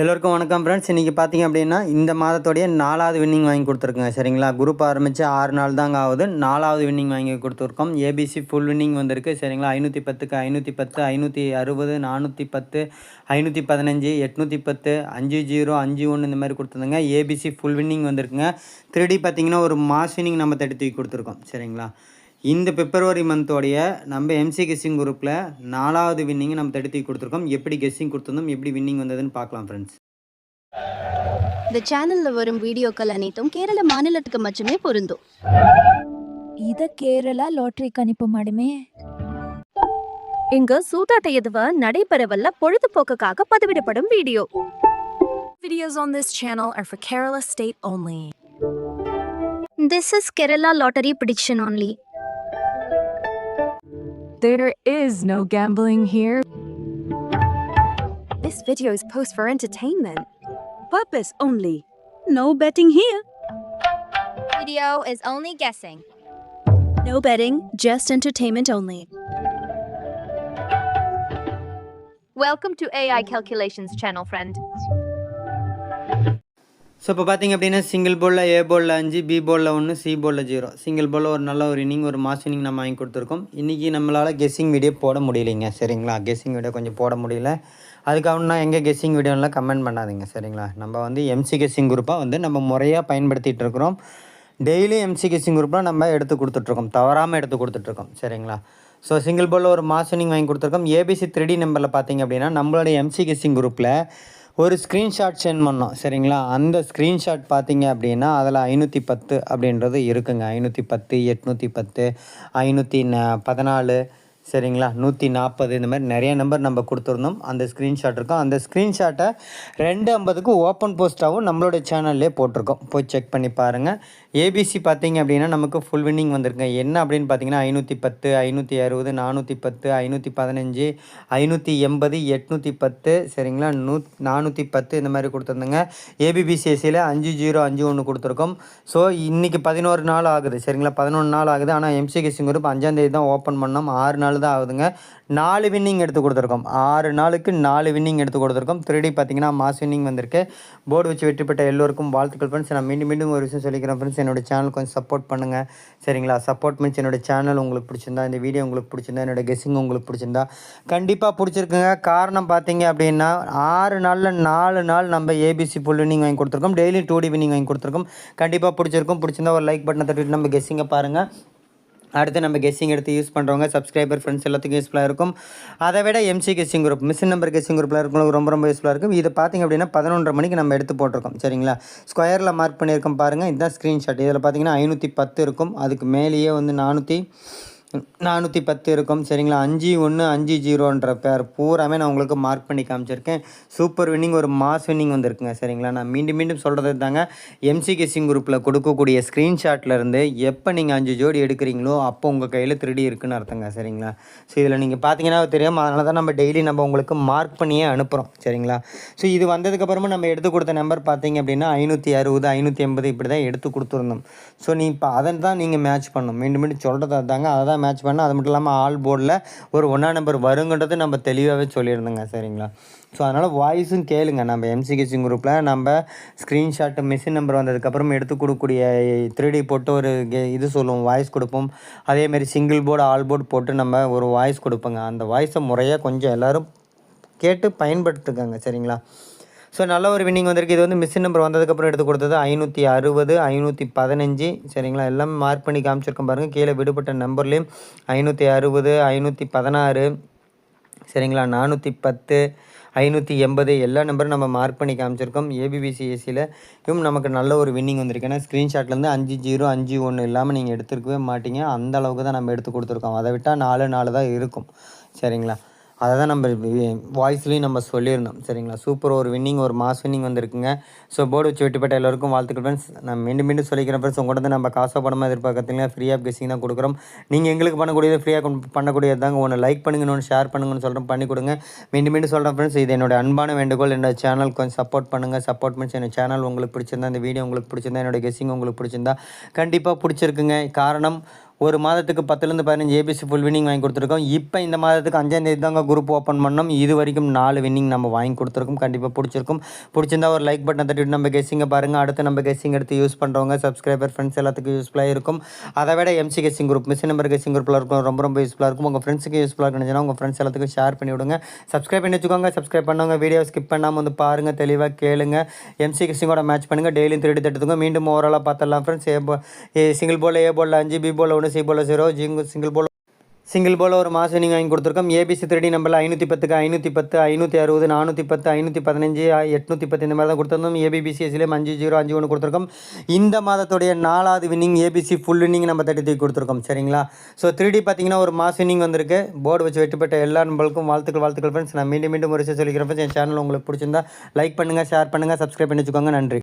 எல்லோருக்கும் வணக்கம் ஃப்ரெண்ட்ஸ் இன்றைக்கி பார்த்தீங்க அப்படின்னா இந்த மாதத்தோடைய நாலாவது வின்னிங் வாங்கி கொடுத்துருக்குங்க. சரிங்களா? குரூப் ஆரம்பித்து ஆறு நாள் தாங்க ஆகுது. நாலாவது வின்னிங் வாங்கி கொடுத்துருக்கோம். ஏபிசி ஃபுல் வின்னிங் வந்திருக்கு. சரிங்களா? ஐநூற்றி பத்துக்கு ஐநூற்றி பத்து ஐநூற்றி அறுபது நானூற்றி பத்து ஐநூற்றி பதினஞ்சு எட்நூற்றி பத்து அஞ்சு ஜீரோ அஞ்சு ஒன்று இந்த மாதிரி கொடுத்துருந்தங்க. A B C full winning வந்திருக்குங்க. த்ரீ பார்த்தீங்கன்னா ஒரு மாஸ் வின்னிங் நம்ம தட்டி தூக்கி கொடுத்துருக்கோம். சரிங்களா? இந்த பிப்ரவரி மந்தோடைய நம்ம எம்சி கெஸ்ஸிங் குரூப்பில் நாலாவது வின்னிங் நம்ம தடுத்து கொடுத்துருக்கோம். எப்படி கெஸ்ஸிங் கொடுத்துருந்தோம் எப்படி வின்னிங் வந்ததுன்னு பார்க்கலாம் ஃப்ரெண்ட்ஸ் இந்த சேனல்ல வரும் வீடியோக்கள் அனைத்தும் கேரள மாநிலத்துக்கு மட்டுமே பொருந்தும். இத கேரளா லாட்டரி கணிப்பு மாடுமே இங்கு சூதாட்ட எதுவ நடைபெறவல்ல பொழுதுபோக்குக்காக பதிவிடப்படும் video. Videos on this channel are for Kerala state only. This is Kerala lottery prediction only. There is no gambling here. This video is post for entertainment. Purpose only. No betting here. Video is only guessing. No betting, just entertainment only. Welcome to AI Calculations channel, friend. So இப்போ பார்த்தீங்க அப்படின்னா single போலில் ஏ போலில் அஞ்சு B போலில் ஒன்று C போலில் zero single போலில் ஒரு நல்ல ஒரு இன்னிங் ஒரு மாஸ் இன்னிங் நம்ம வாங்கி கொடுத்துருக்கோம். இன்றைக்கி நம்மளால் கெஸ்ஸிங் வீடியோ போட முடியலைங்க சரிங்களா? கெஸ்ஸிங் வீடியோ கொஞ்சம் போட முடியல. அதுக்காக நான் எங்கே கெஸ்ஸிங் வீடியோலாம் கமெண்ட் பண்ணாதீங்க சரிங்களா? நம்ம வந்து எம்சி கெஸ்ஸிங் குரூப்பாக வந்து நம்ம முறையாக பயன்படுத்திகிட்டு இருக்கிறோம். டெய்லி எம்சி கெஸ்ஸிங் குரூப்பில் நம்ம எடுத்து கொடுத்துட்ருக்கோம். தவறாமல் எடுத்து கொடுத்துட்ருக்கோம் சரிங்களா? ஸோ சிங்கிள் போலில் ஒரு மாஸ் இன்னிங் வாங்கி கொடுத்துருக்கோம். ஏபிசி த்ரீ நம்பரில் பார்த்தீங்க அப்படின்னா நம்மளுடைய எம்சி கெஸ்ஸிங் குரூப்பில் ஒரு ஸ்க்ரீன்ஷாட் சென்ட் பண்ணோம் சரிங்களா? அந்த ஸ்க்ரீன்ஷாட் பார்த்தீங்க அப்படின்னா அதில் ஐநூற்றி பத்து அப்படின்றது இருக்குங்க. ஐநூற்றி பத்து எட்நூற்றி பத்து ஐநூற்றி பதினாலு சரிங்களா? நூற்றி நாற்பது இந்த மாதிரி நிறைய நம்பர் நம்ம கொடுத்துருந்தோம். அந்த ஸ்க்ரீன்ஷாட் இருக்கும். அந்த ஸ்க்ரீன்ஷாட்டை ரெண்டு ஐம்பதுக்கு ஓப்பன் போஸ்ட்டாகவும் நம்மளோட சேனல்லே போட்டிருக்கோம். போய் செக் பண்ணி பாருங்கள் ஏபிசி பார்த்தீங்க அப்படின்னா நமக்கு ஃபுல் வின்னிங் வந்திருக்கு என்ன அப்படின்னு பார்த்தீங்கன்னா ஐநூற்றி பத்து ஐநூற்றி அறுபது நானூற்றி பத்து ஐநூற்றி பதினஞ்சு ஐநூற்றி எண்பது எட்நூற்றி பத்து சரிங்களா? நூ நானூற்றி பத்து இந்த மாதிரி கொடுத்துருந்தோங்க. ஏபிபிசிஎஸ்சியில் அஞ்சு ஜீரோ அஞ்சு ஒன்று கொடுத்துருக்கோம். ஸோ இன்றைக்கி பதினோரு நாள் ஆகுது. சரிங்களா? பதினொன்று நாள் ஆகுது. ஆனால் எம்சிகேசிங் குரூப் அஞ்சாந்தேதி தான் ஓப்பன் பண்ணோம். ஆறு நாள் தான் ஆகுதுங்க. நாலு வின்னிங் எடுத்து கொடுத்துருக்கோம். ஆறு நாளுக்கு நாலு வின்னிங் எடுத்து கொடுத்துருக்கோம். திருடி பார்த்தீங்கன்னா மாஸ் வின்னிங் வந்திருக்கு. போர்டு வச்சு வெற்றி பெற்ற எல்லோருக்கும் வாழ்த்துக்கள் ஃப்ரெண்ட்ஸ் நான் மீண்டும் மீண்டும் ஒரு விஷயம் சொல்லிக்கிறேன் ஃப்ரெண்ட்ஸ் என்னோட சேனல் கொஞ்சம் சப்போர்ட் பண்ணுங்கள் சரிங்களா? சப்போர்ட் மீன்ஸ் என்னோட சேனல் உங்களுக்கு பிடிச்சிருந்தா இந்த வீடியோ உங்களுக்கு பிடிச்சிருந்தா என்னோட கெஸ்ஸிங் உங்களுக்கு பிடிச்சிருந்தா கண்டிப்பாக பிடிச்சிருக்குங்க. காரணம் பார்த்தீங்க அப்படின்னா ஆறு நாளில் நாலு நாள் நம்ம ஏபிசி ஃபுல் வின்னிங் வாங்கி கொடுத்துருக்கோம். டெய்லி டூ டி வின்னிங் வாங்கி கொடுத்துருக்கோம். கண்டிப்பாக பிடிச்சிருக்கும். பிடிச்சிருந்தா ஒரு லைக் பட்டனை தட்டிட்டு நம்ம கெஸ்ஸிங்கை பாருங்கள் அடுத்து நம்ம கெஸ்ஸிங் எடுத்து யூஸ் பண்ணுறவங்க சப்ஸ்கிரைபர் ஃப்ரெண்ட்ஸ் எல்லாத்துக்கும் யூஸ்ஃபுல்லாக இருக்கும். அதை விட M C guessing group machine number guessing குரூப்பில் இருக்கவங்களுக்கு ரொம்ப ரொம்ப யூஸ்ஃபுல்லாக இருக்கும். இது பார்த்திங்க அப்படின்னா பதினொன்றரை மணிக்கு நம்ம எடுத்து போட்டிருக்கோம் சரிங்களா? ஸ்கொயரில் மார்க் பண்ணியிருக்கோம் பாருங்கள் இதுதான் ஸ்க்ரீன்ஷாட் இதில் பார்த்தீங்கன்னா ஐநூற்றி பத்து இருக்கும். அதுக்கு மேலேயே வந்து நானூற்றி நானூற்றி பத்து இருக்கும். சரிங்களா? அஞ்சு ஒன்று அஞ்சு ஜீரோன்ற பேர் பூராமே நான் உங்களுக்கு மார்க் பண்ணி காமிச்சிருக்கேன். சூப்பர் வின்னிங் ஒரு மாஸ் வின்னிங் வந்திருக்குங்க. சரிங்களா? நான் மீண்டும் மீண்டும் சொல்கிறது தாங்க. எம்சி குரூப்பில் கொடுக்கக்கூடிய ஸ்க்ரீன்ஷாட்லேருந்து எப்போ நீங்கள் அஞ்சு ஜோடி எடுக்கிறீங்களோ அப்போ உங்கள் கையில் திருடி இருக்குன்னு அர்த்தங்க. சரிங்களா? ஸோ இதில் நீங்கள் பார்த்தீங்கன்னா தெரியும். அதனால தான் நம்ம டெய்லி நம்ம உங்களுக்கு மார்க் பண்ணியே அனுப்புகிறோம் சரிங்களா? ஸோ இது வந்ததுக்கப்புறமா நம்ம எடுத்து கொடுத்த நம்பர் பார்த்தீங்க அப்படின்னா ஐநூற்றி அறுபது ஐநூற்றி எண்பது இப்படி தான் எடுத்து கொடுத்துருந்தோம். ஸோ நீ இப்போ அதை தான் நீங்கள் மேட்ச் பண்ணணும். மீண்டும் மீண்டும் சொல்கிறது தாங்க அதை தான் மேட்ச் பண்ணால் அது மட்டும் இல்லாமல் ஆல் போர்டில் ஒரு ஒன்றா நம்பர் வருங்கன்றது நம்ம தெளிவாகவே சொல்லியிருந்தோங்க சரிங்களா? ஸோ அதனால் வாய்ஸும் கேளுங்க. நம்ம எம்சிகேசிங் குரூப்பில் நம்ம ஸ்க்ரீன்ஷாட் மிஷின் நம்பர் வந்ததுக்கப்புறம் எடுத்து கொடுக்கக்கூடிய த்ரீடி போட்டு ஒரு கே இது சொல்லுவோம் வாய்ஸ் கொடுப்போம். அதேமாரி சிங்கிள் போர்டு ஆல் போர்டு போட்டு நம்ம ஒரு வாய்ஸ் கொடுப்போங்க. அந்த வாய்ஸை முறையாக கொஞ்சம் எல்லோரும் கேட்டு பயன்படுத்துக்கங்க சரிங்களா? ஸோ நல்ல ஒரு வின்னிங் வந்திருக்கு. இது வந்து மிஷின் நம்பர் வந்ததுக்கப்புறம் எடுத்து கொடுத்தது ஐநூற்றி அறுபது ஐநூற்றி பதினஞ்சு. சரிங்களா? எல்லாமே மார்க் பண்ணி காமிச்சிருக்கோம் பாருங்கள் கீழே விடுபட்ட நம்பர்லேயும் ஐநூற்றி அறுபது ஐநூற்றி பதினாறு சரிங்களா? நானூற்றி பத்து ஐநூற்றி எண்பது. எல்லா நம்பரும் நம்ம மார்க் பண்ணி காமிச்சிருக்கோம். ஏபிபிசி ஏசியில் நமக்கு நல்ல ஒரு வின்னிங் வந்திருக்கு. ஏன்னா ஸ்க்ரீன்ஷாட்லேருந்து அஞ்சு ஜீரோ அஞ்சு ஒன்று இல்லாமல் நீங்கள் எடுத்துருக்கவே மாட்டீங்க. அந்த அளவுக்கு தான் நம்ம எடுத்து கொடுத்துருக்கோம். அதை விட்டால் நாலு நாலு தான் இருக்கும். சரிங்களா? அதை தான் நம்ம வாய்ஸ்லேயும் நம்ம சொல்லியிருந்தோம். சரிங்களா? சூப்பர் ஒரு வின்னிங் ஒரு மாஸ் வின்னிங் வந்திருக்குங்க. ஸோ போர்டு வச்சு வெட்டிப்பட்ட எல்லோருக்கும் வாழ்த்துக்கள் ஃப்ரெண்ட்ஸ் நான் மீண்டும் மீண்டும் சொல்லிக்கிறேன் ஃப்ரெண்ட்ஸ் உங்கள்கிட்ட நம்ம காசோ பணமாக எதிர்பார்க்கறதுங்களா? ஃப்ரீ ஆஃப் கெஸிங் தான் கொடுக்குறோம். நீங்கள் எங்களுக்கு பண்ணக்கூடியது ஃப்ரீயாக பண்ணக்கூடியது தாங்க. ஒன்று லைக் பண்ணுங்கன்னு ஒன்று ஷேர் பண்ணுங்கன்னு சொல்கிறோம் பண்ணி கொடுங்க. மீண்டும் மீண்டும் சொல்கிறேன் ஃப்ரெண்ட்ஸ் இது என்னோட அன்பான வேண்டுகோள். என்னோட சேனல் கொஞ்சம் சப்போர்ட் பண்ணுங்கள் சப்போர்ட் பண்ணி என்னோட சேனல் உங்களுக்கு பிடிச்சிருந்தா இந்த வீடியோ உங்களுக்கு பிடிச்சிருந்தா என்னோட கெஸிங் உங்களுக்கு பிடிச்சிருந்தா கண்டிப்பாக பிடிச்சிருக்குங்க. காரணம் ஒரு மாதத்துக்கு பத்துலேருந்து பதினஞ்சு ஏபிசி ஃபுல் வின்னிங் வாங்கி கொடுத்துருக்கோம். இப்போ இந்த மாதத்துக்கு அஞ்சாந்தேதி தாங்க குரூப் ஓப்பன் பண்ணோம். இது வரைக்கும் நாலு வின்னிங் நம்ம வாங்கி கொடுத்துருக்கோம். கண்டிப்பாக பிடிச்சிருக்கும். பிடிச்சிருந்தா ஒரு லைக் பட்டன் தட்டிட்டு நம்ம கெஸ்ஸிங்கை பாருங்கள் அடுத்து நம்ம கெஸ்ஸிங் எடுத்து யூஸ் பண்ணுறவங்க சப்ஸ்கிரைபர் ஃப்ரெண்ட்ஸ் எல்லாத்துக்கும் யூஸ்ஃபுல்லாக இருக்கும். அதை விட M C guessing group miss number guessing குரூப்பில் இருக்கும் ரொம்ப ரொம்ப யூஸ்ஃபுல்லாக இருக்கும். உங்கள் ஃப்ரெண்ட்ஸுக்கு யூஸ்ஃபுல்லாக இருந்துச்சுன்னா உங்கள் ஃப்ரெண்ட்ஸ் எல்லாத்துக்கும் ஷேர் பண்ணி விடுங்க. சப்ஸ்கிரைப் பண்ணி வச்சுக்கோங்க. சப்ஸ்கிரைப் பண்ணுவாங்க வீடியோ ஸ்கிப் பண்ணாமல் வந்து பாருங்கள் தெளிவாக கேளுங்க. எம்சி கெஸ்ஸிங்கோட மேட்ச் பண்ணுங்கள் டெய்லியும் திருடி தட்டுத்துங்க மீண்டும் ஓவராலாக பார்த்துடலாம் ஃப்ரெண்ட்ஸ் ஏ ஏ சிங்கிள் போல் ஏ போல் அஞ்சு பி போல் ஒன்று சி போல் ஜீரோ ஜிங்கு சிங்கிள் போல் சிங்கிள் போல் ஒரு மாஸ் வின்னிங் வாங்கி கொடுத்துருக்கோம். ஏபிசி த்ரீடி நம்பரில் ஐநூற்றி பத்துக்கு ஐநூற்றி பத்து ஐநூற்றி அறுபது நானூற்றி பத்து ஐநூற்றி பதினஞ்சு எட்நூற்றி பத்து இந்த மாதிரி தான் கொடுத்துருந்தோம். ஏபிபிசிஎஸ்லேயும் அஞ்சு ஜீரோ அஞ்சு ஒன்று கொடுத்துருக்கோம். இந்த மாதத்துடைய நாலாவது வின்னிங் ஏபிசி ஃபுல் வின்னிங் நம்ம தட்டி தூக்கி கொடுத்துருக்கோம். சரிங்களா? ஸோ த்ரீடி பார்த்தீங்கன்னா ஒரு மாஸ் வின்னிங் வந்திருக்கு. போர்டு வச்சு வெற்றி எல்லா நம்பளுக்கும் வாழ்த்துக்கள் வாழ்த்துக்கள் ஃப்ரெண்ட்ஸ் நான் மீண்டும் மீண்டும் ஒரு விஷயம் சொல்லிக்கிறேன் ஃப்ரெண்ட்ஸ் என் சேனல் உங்களுக்கு பிடிச்சிருந்தா லைக் பண்ணுங்கள் ஷேர் பண்ணுங்கள் சப்ஸ்கிரைப் பண்ணி வச்சுக்கோங்க நன்றி.